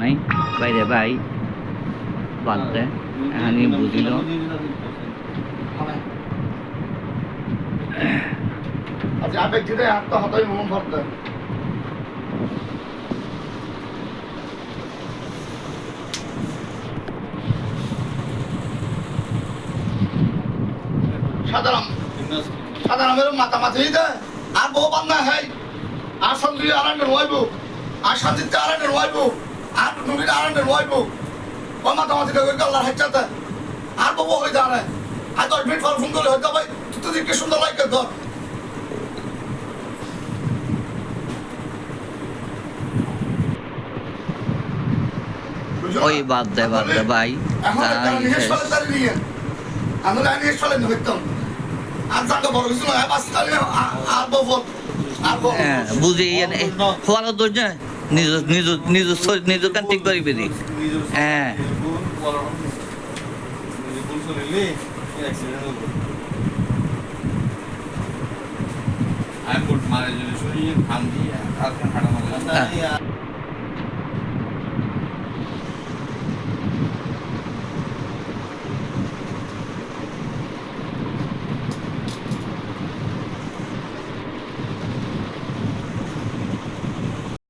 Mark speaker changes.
Speaker 1: নাই, বাইরে ভাই বাদ দে এখানে বুঝিল।
Speaker 2: আচ্ছা আর বউ বান্ধা হয়। আর সন্ধ্যে আরান্ডের ওয়াইব আর শান্তিতে আরান্ডের ওয়াইব আর নুরির আরান্ডের ওয়াইব ও মাথা মাথা করে গল্লার হাইচাতে আর বউ হয়ে দাঁড়ায় আর দশ মিনিট পর ফোন করলে হয়তো ভাই তুই তো দেখতে সুন্দর লাগে ধর।
Speaker 1: ওই বাদ দে বাদ দে ভাই।
Speaker 2: নিয়ে আমি না নিজের সালে হইতাম আর যাকে বড় কিছু নয় বাস তাহলে আর বল আর বল
Speaker 1: হ্যাঁ বুঝি হওয়ার দোষ না নিজ নিজ নিজ নিজ কান ঠিক হ্যাঁ।
Speaker 3: আমি মারে যদি শরীর খাম দিয়ে আর হাঁটা মারলাম।